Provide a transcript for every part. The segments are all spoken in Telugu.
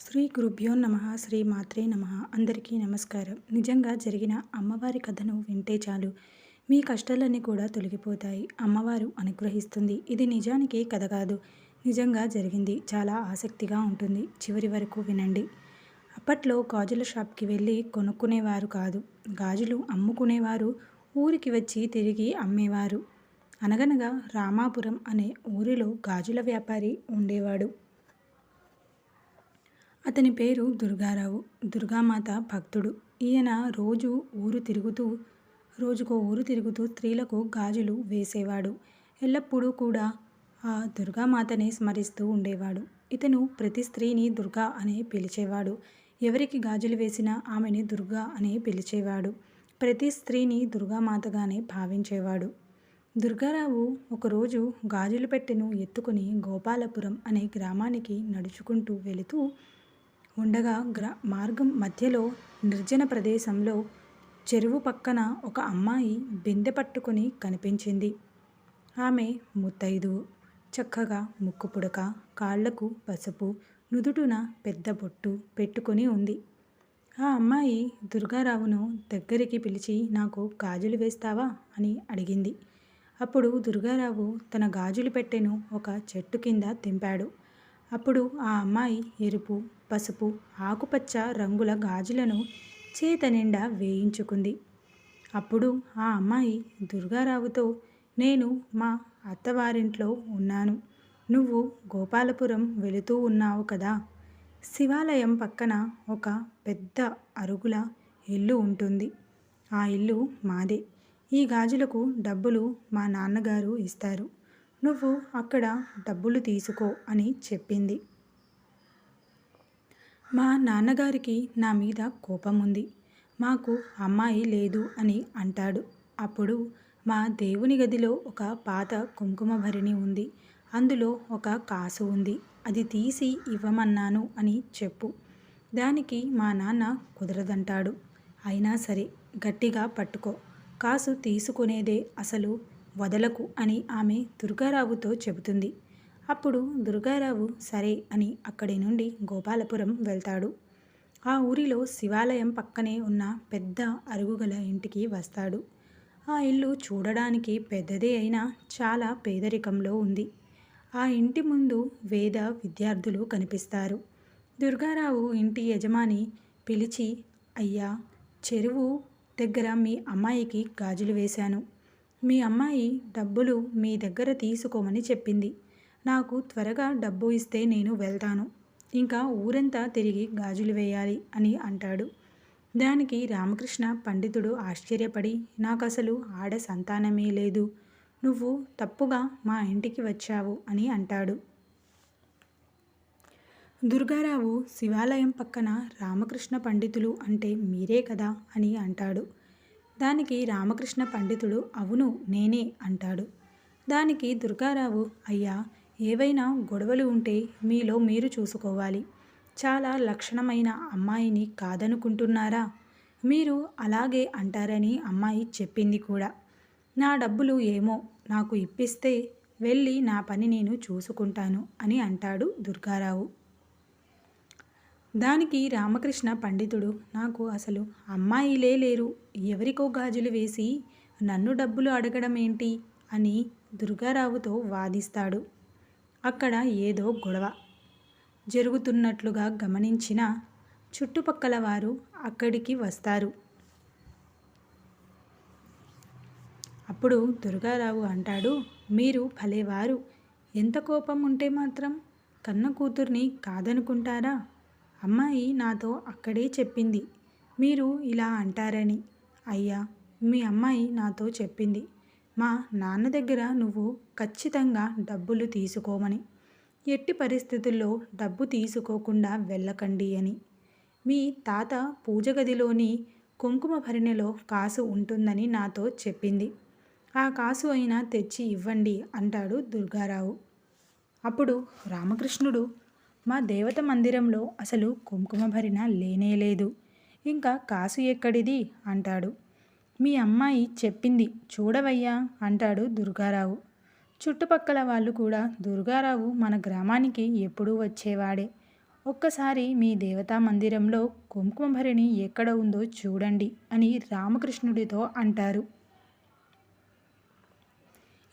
శ్రీ గురుభ్యో నమ శ్రీ మాత్రే నమ. అందరికీ నమస్కారం. నిజంగా జరిగిన అమ్మవారి కథను వింటే చాలు. మీ కష్టాలన్నీ కూడా తొలగిపోతాయి. అమ్మవారు అనుగ్రహిస్తుంది. ఇది నిజానికి కథ కాదు. నిజంగా జరిగింది. చాలా ఆసక్తిగా ఉంటుంది. చివరి వరకు వినండి. అప్పట్లో గాజుల షాప్కి వెళ్ళి కొనుక్కునేవారు కాదు. గాజులు అమ్ముకునేవారు ఊరికి వచ్చి తిరిగి అమ్మేవారు. అనగనగా రామాపురం అనే ఊరిలో గాజుల వ్యాపారి ఉండేవాడు. అతని పేరు దుర్గారావు. దుర్గామాత భక్తుడు. ఈయన రోజు ఊరు తిరుగుతూ రోజుకో ఊరు తిరుగుతూ స్త్రీలకు గాజులు వేసేవాడు. ఎల్లప్పుడూ కూడా ఆ దుర్గామాతనే స్మరిస్తూ ఉండేవాడు. ఇతను ప్రతి స్త్రీని దుర్గా అనే పిలిచేవాడు. ఎవరికి గాజులు వేసినా ఆమెని దుర్గా అనే పిలిచేవాడు. ప్రతి స్త్రీని దుర్గామాతగానే భావించేవాడు. దుర్గారావు ఒకరోజు గాజులు పెట్టెను ఎత్తుకుని గోపాలపురం అనే గ్రామానికి నడుచుకుంటూ వెళుతూ ఉండగా గ్రా మార్గం మధ్యలో నిర్జన ప్రదేశంలో చెరువు పక్కన ఒక అమ్మాయి బిందె పట్టుకుని కనిపించింది. ఆమె ముత్తైదు చక్కగా ముక్కు పుడక కాళ్ళకు పసుపు నుదుటున పెద్ద బొట్టు పెట్టుకొని ఉంది. ఆ అమ్మాయి దుర్గారావును దగ్గరికి పిలిచి నాకు గాజులు వేస్తావా? అని అడిగింది. అప్పుడు దుర్గారావు తన గాజులు పెట్టెను ఒక చెట్టు కింద దింపాడు. అప్పుడు ఆ అమ్మాయి ఎరుపు పసుపు ఆకుపచ్చ రంగుల గాజులను చేత నిండా వేయించుకుంది. అప్పుడు ఆ అమ్మాయి దుర్గారావుతో నేను మా అత్తవారింట్లో ఉన్నాను. నువ్వు గోపాలపురం వెళుతూ ఉన్నావు కదా. శివాలయం పక్కన ఒక పెద్ద అరుగుల ఇల్లు ఉంటుంది. ఆ ఇల్లు మాదే. ఈ గాజులకు డబ్బులు మా నాన్నగారు ఇస్తారు. నువ్వు అక్కడ డబ్బులు తీసుకో అని చెప్పింది. మా నాన్నగారికి నా మీద కోపం ఉంది మాకు అమ్మాయి లేదు అని అంటాడు. అప్పుడు మా దేవుని గదిలో ఒక పాత కుంకుమ భరిణి ఉంది. అందులో ఒక కాసు ఉంది. అది తీసి ఇవ్వమన్నాను అని చెప్పు. దానికి మా నాన్న కుదరదంటాడు. అయినా సరే గట్టిగా పట్టుకో. కాసు తీసుకునేదే అసలు వదలకు అని ఆమె దుర్గారావుతో చెబుతుంది. అప్పుడు దుర్గారావు సరే అని అక్కడి నుండి గోపాలపురం వెళ్తాడు. ఆ ఊరిలో శివాలయం పక్కనే ఉన్న పెద్ద అరుగుగల ఇంటికి వస్తాడు. ఆ ఇల్లు చూడడానికి పెద్దదే అయినా చాలా పేదరికంలో ఉంది. ఆ ఇంటి ముందు వేద విద్యార్థులు కనిపిస్తారు. దుర్గారావు ఇంటి యజమాని పిలిచి అయ్యా చెరువు దగ్గర మీ అమ్మాయికి గాజులు వేశాను. మీ అమ్మాయి డబ్బులు మీ దగ్గర తీసుకోమని చెప్పింది. నాకు త్వరగా డబ్బు ఇస్తే నేను వెళ్తాను. ఇంకా ఊరంతా తిరిగి గాజులు వేయాలి అని అంటాడు. దానికి రామకృష్ణ పండితుడు ఆశ్చర్యపడి నాకు అసలు ఆడ సంతానమే లేదు. నువ్వు తప్పుగా మా ఇంటికి వచ్చావు అని అంటాడు. దుర్గారావు శివాలయం పక్కన రామకృష్ణ పండితులు అంటే మీరే కదా అని అంటాడు. దానికి రామకృష్ణ పండితుడు అవును నేనే అంటాడు. దానికి దుర్గారావు అయ్యా ఏవైనా గొడవలు ఉంటే మీలో మీరు చూసుకోవాలి. చాలా లక్షణమైన అమ్మాయిని కాదనుకుంటున్నారా? మీరు అలాగే అంటారని అమ్మాయి చెప్పింది కూడా. నా డబ్బులు ఏమో నాకు ఇప్పిస్తే వెళ్ళి నా పని నేను చూసుకుంటాను అని అంటాడు దుర్గారావు. దానికి రామకృష్ణ పండితుడు నాకు అసలు అమ్మాయిలే లేరు. ఎవరికో గాజులు వేసి నన్ను డబ్బులు అడగడం ఏంటి అని దుర్గారావుతో వాదిస్తాడు. అక్కడ ఏదో గొడవ జరుగుతున్నట్లుగా గమనించిన చుట్టుపక్కల వారు అక్కడికి వస్తారు. అప్పుడు దుర్గారావు అంటాడు మీరు భలేవారు. ఎంత కోపం ఉంటే మాత్రం కన్న కూతుర్ని కాదనుకుంటారా? అమ్మాయి నాతో అక్కడే చెప్పింది. మీరు ఇలా అంటారని. అయ్యా మీ అమ్మాయి నాతో చెప్పింది. మా నాన్న దగ్గర నువ్వు ఖచ్చితంగా డబ్బులు తీసుకోమని. ఎట్టి పరిస్థితుల్లో డబ్బు తీసుకోకుండా వెళ్ళకండి అని. మీ తాత పూజ గదిలోని కుంకుమ భరిణెలో కాసు ఉంటుందని నాతో చెప్పింది. ఆ కాసు అయినా తెచ్చి ఇవ్వండి అంటాడు దుర్గారావు. అప్పుడు రామకృష్ణుడు మా దేవత మందిరంలో అసలు కుంకుమ భరిణ లేనేలేదు ఇంకా కాసు ఎక్కడిది? అంటాడు. మీ అమ్మాయి చెప్పింది చూడవయ్యా అంటాడు దుర్గారావు. చుట్టుపక్కల వాళ్ళు కూడా దుర్గారావు మన గ్రామానికి ఎప్పుడూ వచ్చేవాడే. ఒక్కసారి మీ దేవతా మందిరంలో కుంకుమభరిణి ఎక్కడ ఉందో చూడండి అని రామకృష్ణుడితో అంటారు.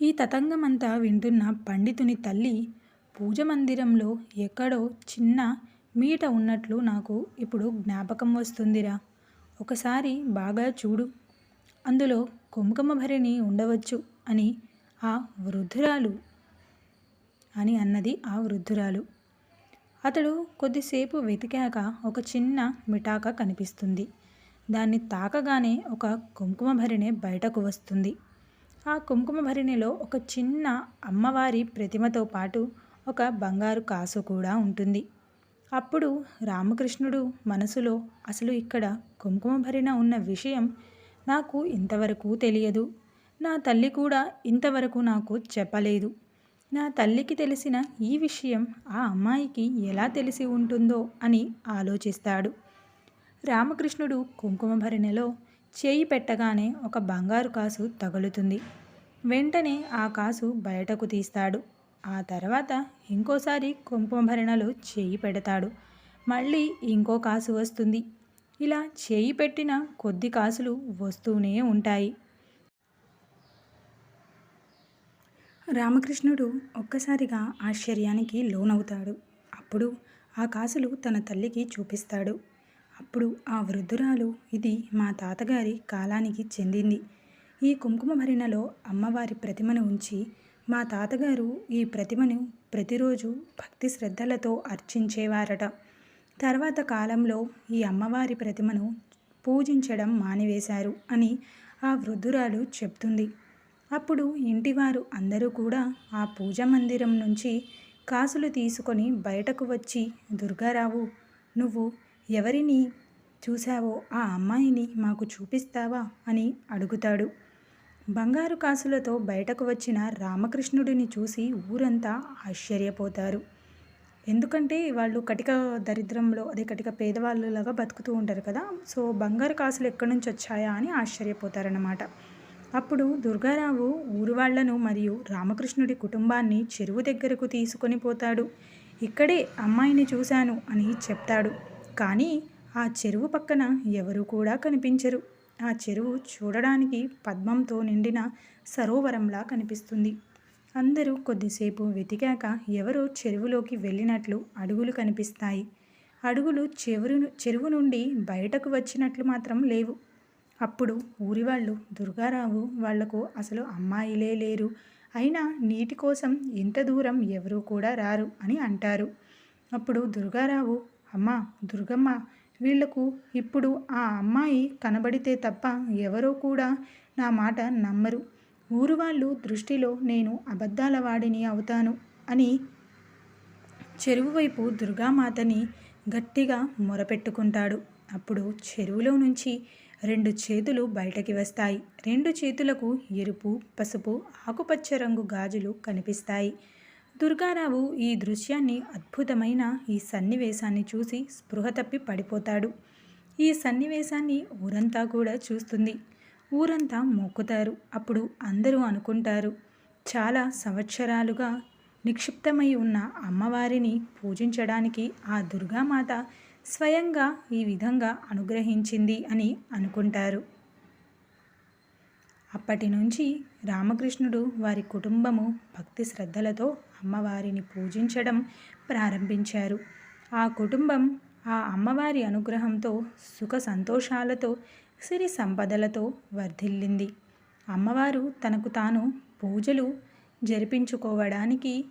ఈ తతంగమంతా వింటున్న పండితుని తల్లి పూజ మందిరంలో ఎక్కడో చిన్న మీట ఉన్నట్లు నాకు ఇప్పుడు జ్ఞాపకం వస్తుందిరా. ఒకసారి బాగా చూడు. అందులో కుంకుమ భరిణి ఉండవచ్చు అని ఆ వృద్ధురాలు అని అన్నది ఆ వృద్ధురాలు. అతడు కొద్దిసేపు వెతికాక ఒక చిన్న మిఠాక కనిపిస్తుంది. దాన్ని తాకగానే ఒక కుంకుమ భరిణె బయటకు వస్తుంది. ఆ కుంకుమ భరిణిలో ఒక చిన్న అమ్మవారి ప్రతిమతో పాటు ఒక బంగారు కాసు కూడా ఉంటుంది. అప్పుడు రామకృష్ణుడు మనసులో అసలు ఇక్కడ కుంకుమ భరిణ ఉన్న విషయం నాకు ఇంతవరకు తెలియదు. నా తల్లి కూడా ఇంతవరకు నాకు చెప్పలేదు. నా తల్లికి తెలిసిన ఈ విషయం ఆ అమ్మాయికి ఎలా తెలిసి ఉంటుందో అని ఆలోచిస్తాడు. రామకృష్ణుడు కుంకుమ భరిణెలో చేయి పెట్టగానే ఒక బంగారు కాసు తగులుతుంది. వెంటనే ఆ కాసు బయటకు తీస్తాడు. ఆ తర్వాత ఇంకోసారి కుంకుమ భరిణలో చేయి పెడతాడు. మళ్ళీ ఇంకో కాసు వస్తుంది. ఇలా చేయి పెట్టిన కొద్ది కాసులు వస్తూనే ఉంటాయి. రామకృష్ణుడు ఒక్కసారిగా ఆశ్చర్యానికి లోనవుతాడు. అప్పుడు ఆ కాసులు తన తల్లికి చూపిస్తాడు. అప్పుడు ఆ వృద్ధురాలు ఇది మా తాతగారి కాలానికి చెందింది. ఈ కుంకుమ భరిణలో అమ్మవారి ప్రతిమను ఉంచి మా తాతగారు ఈ ప్రతిమను ప్రతిరోజు భక్తి శ్రద్ధలతో అర్చించేవారట. తర్వాత కాలంలో ఈ అమ్మవారి ప్రతిమను పూజించడం మానివేశారు అని ఆ వృద్ధురాలు చెప్తుంది. అప్పుడు ఇంటివారు అందరూ కూడా ఆ పూజ మందిరం నుంచి కాసులు తీసుకొని బయటకు వచ్చి దుర్గారావు నువ్వు ఎవరిని చూశావో ఆ అమ్మాయిని మాకు చూపిస్తావా? అని అడుగుతాడు. బంగారు కాసులతో బయటకు వచ్చిన రామకృష్ణుడిని చూసి ఊరంతా ఆశ్చర్యపోతారు. ఎందుకంటే వాళ్ళు కటిక దరిద్రంలో అదే కటిక పేదవాళ్ళలాగా బతుకుతూ ఉంటారు కదా. సో బంగారు కాసులు ఎక్కడి నుంచి వచ్చాయా అని ఆశ్చర్యపోతారన్నమాట. అప్పుడు దుర్గారావు ఊరు వాళ్ళను మరియు రామకృష్ణుడి కుటుంబాన్ని చెరువు దగ్గరకు తీసుకొని పోతాడు. ఇక్కడే అమ్మాయిని చూశాను అని చెప్తాడు. కానీ ఆ చెరువు పక్కన ఎవరు కూడా కనిపించరు. ఆ చెరువు చూడడానికి పద్మంతో నిండిన సరోవరంలా కనిపిస్తుంది. అందరూ కొద్దిసేపు వెతికాక ఎవరో చెరువులోకి వెళ్ళినట్లు అడుగులు కనిపిస్తాయి. అడుగులు చెరువు చెరువు నుండి బయటకు వచ్చినట్లు మాత్రం లేవు. అప్పుడు ఊరి వాళ్ళు దుర్గారావు వాళ్ళకు అసలు అమ్మాయిలే లేరు. అయినా నీటి కోసం ఇంత దూరం ఎవరూ కూడా రారు అని అంటారు. అప్పుడు దుర్గారావు అమ్మ దుర్గమ్మ వీళ్ళకు ఇప్పుడు ఆ అమ్మాయి కనబడితే తప్ప ఎవరో కూడా నా మాట నమ్మరు. ఊరు వాళ్ళు దృష్టిలో నేను అబద్ధాల వాడిని అవుతాను అని చెరువు వైపు దుర్గామాతని గట్టిగా మొరపెట్టుకుంటాడు. అప్పుడు చెరువులో నుంచి రెండు చేతులు బయటకి వస్తాయి. రెండు చేతులకు ఎరుపు పసుపు ఆకుపచ్చ రంగు గాజులు కనిపిస్తాయి. దుర్గారావు ఈ దృశ్యాన్ని అద్భుతమైన ఈ సన్నివేశాన్ని చూసి స్పృహ తప్పి పడిపోతాడు. ఈ సన్నివేశాన్ని ఊరంతా కూడా చూస్తుంది. ఊరంతా మొక్కుతారు. అప్పుడు అందరూ అనుకుంటారు. చాలా సంవత్సరాలుగా నిక్షిప్తమై ఉన్న అమ్మవారిని పూజించడానికి ఆ దుర్గామాత స్వయంగా ఈ విధంగా అనుగ్రహించింది అని అనుకుంటారు. అప్పటి నుంచి రామకృష్ణుడు వారి కుటుంబము భక్తి శ్రద్ధలతో అమ్మవారిని పూజించడం ప్రారంభించారు. ఆ కుటుంబం ఆ అమ్మవారి అనుగ్రహంతో సుఖ సంతోషాలతో సిరి సంపదలతో వర్ధిల్లింది. అమ్మవారు తనకు తాను పూజలు జరిపించుకోవడానికి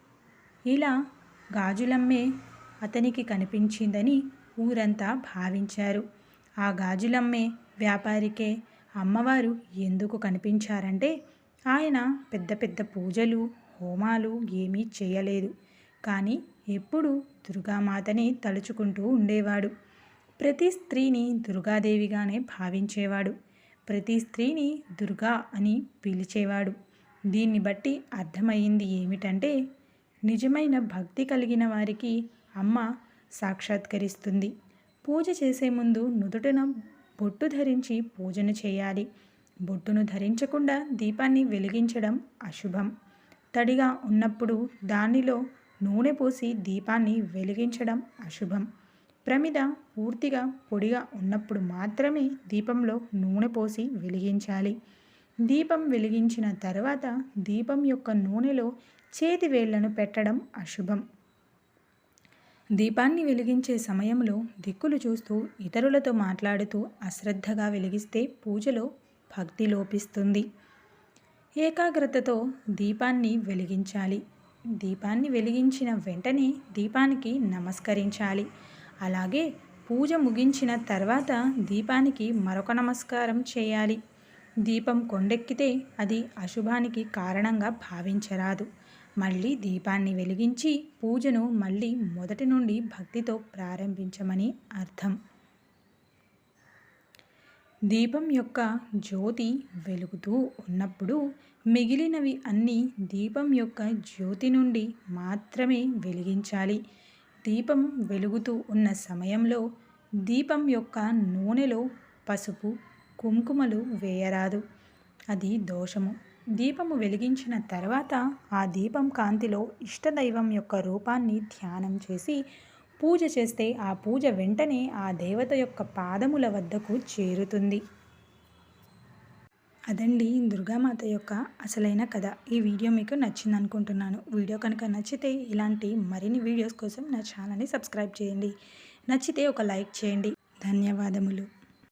ఇలా గాజులమ్మే అతనికి కనిపించిందని ఊరంతా భావించారు. ఆ గాజులమ్మే వ్యాపారికే అమ్మవారు ఎందుకు కనిపించారంటే ఆయన పెద్ద పెద్ద పూజలు హోమాలు ఏమీ చేయలేదు. కానీ ఎప్పుడు దుర్గామాతని తలుచుకుంటూ ఉండేవాడు. ప్రతి స్త్రీని దుర్గాదేవిగానే భావించేవాడు. ప్రతి స్త్రీని దుర్గా అని పిలిచేవాడు. దీన్ని బట్టి అర్థమైంది ఏమిటంటే నిజమైన భక్తి కలిగిన వారికి అమ్మ సాక్షాత్కరిస్తుంది. పూజ చేసే ముందు నుదుటన బొట్టు ధరించి పూజను చేయాలి. బొట్టును ధరించకుండా దీపాన్ని వెలిగించడం అశుభం. తడిగా ఉన్నప్పుడు దానిలో నూనె పోసి దీపాన్ని వెలిగించడం అశుభం. ప్రమిద పూర్తిగా పొడిగా ఉన్నప్పుడు మాత్రమే దీపంలో నూనె పోసి వెలిగించాలి. దీపం వెలిగించిన తర్వాత దీపం యొక్క నూనెలో చేతి వేళ్ళను పెట్టడం అశుభం. దీపాన్ని వెలిగించే సమయంలో దిక్కులు చూస్తూ ఇతరులతో మాట్లాడుతూ అశ్రద్ధగా వెలిగిస్తే పూజలో భక్తి లోపిస్తుంది. ఏకాగ్రతతో దీపాన్ని వెలిగించాలి. దీపాన్ని వెలిగించిన వెంటనే దీపానికి నమస్కరించాలి. అలాగే పూజ ముగించిన తర్వాత దీపానికి మరొక నమస్కారం చేయాలి. దీపం కొండెక్కితే అది అశుభానికి కారణంగా భావించరాదు. మళ్ళీ దీపాన్ని వెలిగించి పూజను మళ్ళీ మొదటి నుండి భక్తితో ప్రారంభించమని అర్థం. దీపం యొక్క జ్యోతి వెలుగుతూ ఉన్నప్పుడు మిగిలినవి అన్నీ దీపం యొక్క జ్యోతి నుండి మాత్రమే వెలిగించాలి. దీపం వెలుగుతూ ఉన్న సమయంలో దీపం యొక్క నూనెలో పసుపు కుంకుమలు వేయరాదు. అది దోషము. దీపము వెలిగించిన తర్వాత ఆ దీపం కాంతిలో ఇష్టదైవం యొక్క రూపాన్ని ధ్యానం చేసి పూజ చేస్తే ఆ పూజ వెంటనే ఆ దేవత యొక్క పాదముల వద్దకు చేరుతుంది. అదండి దుర్గామాత యొక్క అసలైన కథ. ఈ వీడియో మీకు నచ్చింది అనుకుంటున్నాను వీడియో కనుక నచ్చితే ఇలాంటి మరిన్ని వీడియోస్ కోసం నా ఛానల్ని సబ్స్క్రైబ్ చేయండి. నచ్చితే ఒక లైక్ చేయండి. ధన్యవాదములు.